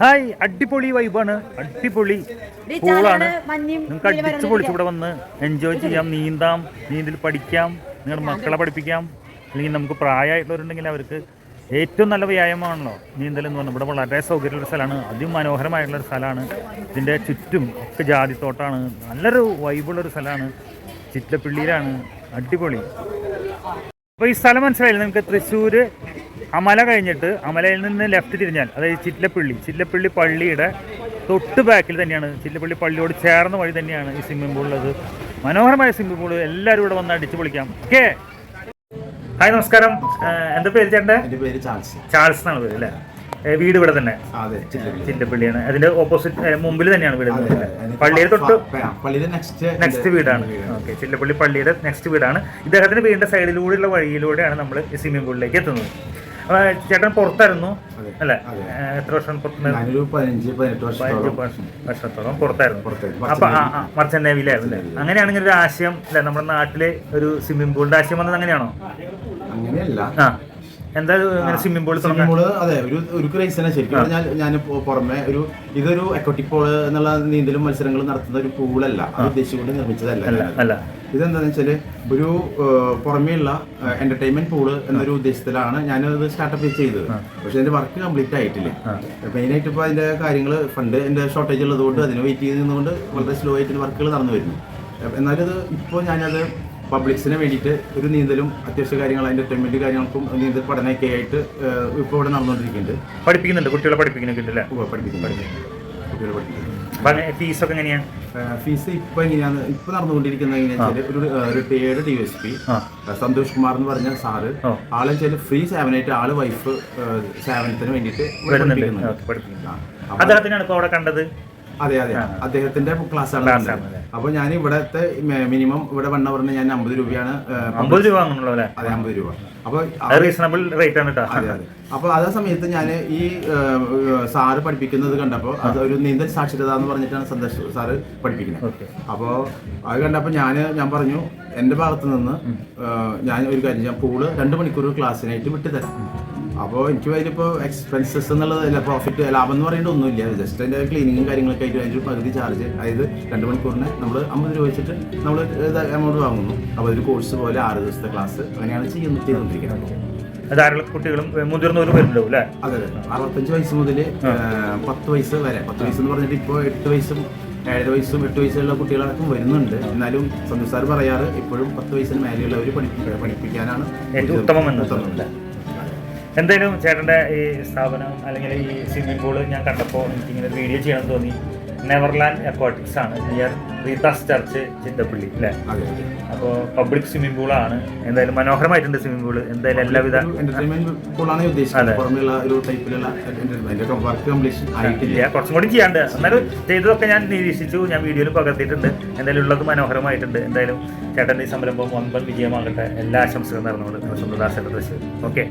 Hi അടിപൊളി വൈബാണ്. അടിപൊളി കൂളാണ് നിങ്ങൾക്ക് അടിച്ചു പൊളിച്ച് ഇവിടെ വന്ന് എൻജോയ് ചെയ്യാം നീന്താം നീന്തൽ പഠിക്കാം നിങ്ങളുടെ മക്കളെ പഠിപ്പിക്കാം. അല്ലെങ്കിൽ നമുക്ക് പ്രായമായിട്ടുള്ളവരുണ്ടെങ്കിൽ അവർക്ക് ഏറ്റവും നല്ല വ്യായാമമാണല്ലോ നീന്തൽ എന്ന് പറഞ്ഞാൽ. ഇവിടെ വളരെ സൗകര്യമുള്ള സ്ഥലമാണ്. അതിമനോഹരമായിട്ടുള്ള ഒരു സ്ഥലമാണ്. ഇതിന്റെ ചുറ്റും ഒക്കെ ജാതിത്തോട്ടാണ്. നല്ലൊരു വൈബുള്ളൊരു സ്ഥലമാണ്. ചിറ്റപ്പിള്ളിയിലാണ്. അടിപൊളി. അപ്പോൾ ഈ സ്ഥലം മനസ്സിലായില്ല? നിങ്ങൾക്ക് തൃശ്ശൂർ അമല കഴിഞ്ഞിട്ട് അമലയിൽ നിന്ന് ലെഫ്റ്റ് തിരിഞ്ഞാൽ അതായത് ചിറ്റലപ്പള്ളി ചിറ്റലപ്പള്ളി പള്ളിയുടെ തൊട്ട് ബാക്കിൽ തന്നെയാണ് ചിറ്റലപ്പള്ളി പള്ളിയോട് ചേർന്ന വഴി തന്നെയാണ് ഈ സ്വിമ്മിംഗ് പൂൾ ഉള്ളത്. മനോഹരമായ സ്വിമ്മിംഗ് പൂൾ എല്ലാവരും ഇവിടെ വന്ന് അടിച്ചു പൊളിക്കാം. ഓക്കെ ഹായ് നമസ്കാരം. എന്താ പേര് ചേട്ടന്റെ? പേര് ചാൾസ്. ചാൾസ് എന്നാണ് പേര് അല്ലേ? വീട് ഇവിടെ തന്നെ? ചില്ലപ്പള്ളിയാണ് അതിന്റെ ഓപ്പോസിറ്റ് മുമ്പിൽ തന്നെയാണ് വീട്? പള്ളിയുടെ തൊട്ട് നെക്സ്റ്റ് വീടാണ്. ഓക്കെ ചില്ലപ്പള്ളി പള്ളിയുടെ നെക്സ്റ്റ് വീടാണ്. ഇദ്ദേഹത്തിന്റെ വീടിന്റെ സൈഡിലൂടെയുള്ള വഴിയിലൂടെയാണ് നമ്മൾ ഈ സ്വിമ്മിംഗ് പൂളിലേക്ക് എത്തുന്നത്. ചേട്ടൻ പുറത്തായിരുന്നു അല്ലെ? എത്ര വർഷം വർഷത്തോളം വർഷം പുറത്തായിരുന്നു. അപ്പൊ മർച്ചന്റ് നേവിയിലായിരുന്നു അല്ലേ? അങ്ങനെയാണെങ്കിൽ ഒരു ആശയം അല്ലെ? നമ്മുടെ നാട്ടിലെ ഒരു സ്വിമ്മിംഗ് പൂളിന്റെ ആശയം വന്നത് അങ്ങനെയാണോ? അങ്ങനെയല്ല. ആ. എന്താ സ്വിമ്മിംഗ് പൂൾ സ്വിമ്മിംഗ് പൂൾ അതെ ഒരു ഒരു ക്രൈസിനെ ശരിക്കും. പറഞ്ഞാൽ ഞാൻ പുറമെ ഒരു ഇതൊരു എക്വട്ടിപ്പോൾ പൂൾ എന്നുള്ള നീന്തലും മത്സരങ്ങളും നടത്തുന്ന ഒരു പൂളല്ല അത് ഉദ്ദേശിച്ചുകൊണ്ട് നിർമ്മിച്ചതല്ല. ഇതെന്താന്ന് വെച്ചാൽ ഒരു പുറമേയുള്ള എന്റർടൈൻമെന്റ് പൂൾ എന്നൊരു ഉദ്ദേശത്തിലാണ് ഞാനത് സ്റ്റാർട്ടപ്പ് ചെയ്തത്. പക്ഷെ എന്റെ വർക്ക് കംപ്ലീറ്റ് ആയിട്ടില്ല. മെയിനായിട്ട് ഇപ്പോൾ അതിന്റെ കാര്യങ്ങൾ ഫണ്ട് എന്റെ ഷോർട്ടേജ് ഉള്ളതുകൊണ്ട് അതിന് വെയിറ്റ് ചെയ്ത് നിന്നുകൊണ്ട് വളരെ സ്ലോ ആയിട്ട് വർക്കുകൾ നടന്നു വരുന്നു. എന്നാലും ഇത് ഇപ്പോൾ ഞാനത് പബ്ലിക്സിന് വേണ്ടിയിട്ട് ഒരു നീന്തലും അത്യാവശ്യ കാര്യങ്ങൾ എന്റർടൈൻമെന്റ് കാര്യങ്ങൾക്കും നീന്തൽ പഠനമൊക്കെ ആയിട്ട് ഇപ്പോൾ ഇവിടെ നടന്നുകൊണ്ടിരിക്കുന്നുണ്ട്. പഠിപ്പിക്കുന്നുണ്ട്. കുട്ടികളെ പഠിപ്പിക്കുന്നുണ്ട് അല്ലേ പഠിപ്പിക്കും പഠിപ്പിക്കും കുട്ടികളെ പഠിപ്പിക്കുന്നു. അപ്പൊ ഫീസൊക്കെ എങ്ങനെയാണ് ഫീസ് ഇപ്പോൾ എങ്ങനെയാണ്? ഇപ്പൊ നടന്നുകൊണ്ടിരിക്കുന്നത് എങ്ങനെയാണെന്ന് ഒരു retired D S P Santhosh Kumar എന്ന് പറഞ്ഞ സാറ്. ആളെ വെച്ചാൽ ഫ്രീ സേവനമായിട്ട് ആൾ വൈഫ് സേവനത്തിന് വേണ്ടിയിട്ട് പഠിപ്പിക്കുന്നുണ്ട്. അദ്ദേഹത്തിനാണ് ഇപ്പോൾ അവിടെ കണ്ടത്? അതെ അതെ. അദ്ദേഹത്തിന്റെ ക്ലാസ് ആണ്? അപ്പൊ ഞാൻ ഇവിടത്തെ മിനിമം ഇവിടെ വൺ പറഞ്ഞ ഞാൻ അമ്പത് രൂപയാണ് അമ്പത് രൂപ അതെ അമ്പത് രൂപ. അപ്പൊ റീസണബിൾ റേറ്റ് ആണ് അതെ അതെ. അപ്പൊ അതേ സമയത്ത് ഞാൻ ഈ സാറ് പഠിപ്പിക്കുന്നത് കണ്ടപ്പോൾ അത് ഒരു നീന്തൽ സാക്ഷരത എന്ന് പറഞ്ഞിട്ടാണ് സന്തോഷ് സാറ് പഠിപ്പിക്കുന്നത്. അപ്പോ അപ്പോൾ അത് കണ്ടപ്പോൾ ഞാൻ ഞാൻ പറഞ്ഞു എന്റെ ഭാഗത്ത് നിന്ന് ഞാൻ ഒരു കാര്യം ഞാൻ പൂൾ രണ്ട് മണിക്കൂർ ക്ലാസ്സിനായിട്ട് വിട്ടു തരാം. അപ്പോൾ എനിക്ക് അതിലിപ്പോൾ എക്സ്പെൻസസ് എന്നുള്ളത് അല്ല പ്രോഫിറ്റ് ലാഭം എന്ന് പറയുന്നത് ഒന്നുമില്ല. ജസ്റ്റ് അതിന്റെ ക്ലീനിങ്ങും കാര്യങ്ങളൊക്കെ ആയിട്ട് അതിന്റെ ഒരു പകുതി ചാർജ് അതായത് രണ്ട് മണിക്കൂറിന് നമ്മൾ അമ്പത് രൂപ വെച്ചിട്ട് നമ്മൾ എമൗണ്ട് വാങ്ങുന്നു. അപ്പോൾ ഒരു കോഴ്സ് പോലെ ആറ് ദിവസത്തെ ക്ലാസ് അങ്ങനെയാണ് ചെയ്യുന്നത് ചെയ്തുകൊണ്ടിരിക്കുന്നത്. ധാരാളം കുട്ടികളും മുതിർന്നവരും വരുന്നുണ്ടാവും അല്ലേ? അതെ അതെ. അറുപത്തഞ്ച് വയസ്സ് മുതൽ പത്ത് വയസ്സ് വരെ. പത്ത് വയസ്സ് എന്ന് പറഞ്ഞിട്ട് ഇപ്പോൾ എട്ട് വയസ്സും ഏഴര വയസ്സും എട്ട് വയസ്സുള്ള കുട്ടികളടക്കം വരുന്നുണ്ട്. എന്നാലും സന്തോഷ് സാർ പറയാറ് ഇപ്പോഴും പത്ത് വയസ്സിന് മേലെയുള്ളവർ പഠിപ്പി പഠിപ്പിക്കാനാണ് ഏറ്റവും ഉത്തമം ഉത്തമം. എന്തായാലും ചേട്ടന്റെ ഈ സ്ഥാപനം അല്ലെങ്കിൽ ഈ സ്വിമ്മിംഗ് പൂൾ ഞാൻ കണ്ടപ്പോൾ എനിക്ക് ഇങ്ങനെ വീഡിയോ ചെയ്യണം തോന്നി. നെവർലാൻഡ് അക്വാട്ടിക്സ് ആണ്. നിയർ റീതാസ് ചർച്ച് ചിന്തപ്പള്ളി അല്ലേ? അപ്പോൾ പബ്ലിക് സ്വിമ്മിംഗ് പൂളാണ് എന്തായാലും മനോഹരമായിട്ടുണ്ട് സ്വിമ്മിംഗ് പൂൾ എന്തായാലും എല്ലാവിധ എന്റർടൈൻമെന്റ് പൂളാണ് ഇല്ല കുറച്ചും കൂടി ചെയ്യാണ്ട്. എന്നാലും ചെയ്തതൊക്കെ ഞാൻ നിരീക്ഷിച്ചു. ഞാൻ വീഡിയോയിൽ പകർത്തിയിട്ടുണ്ട്. എന്തായാലും ഉള്ളത് മനോഹരമായിട്ടുണ്ട്. എന്തായാലും ചേട്ടന്റെ ഈ സംരംഭം വമ്പൻ വിജയമാകട്ടെ. എല്ലാ ആശംസകളും നടന്നുകൊണ്ട് സ്വന്തദാസന്റെ ദൃശ്യം ഓക്കെ.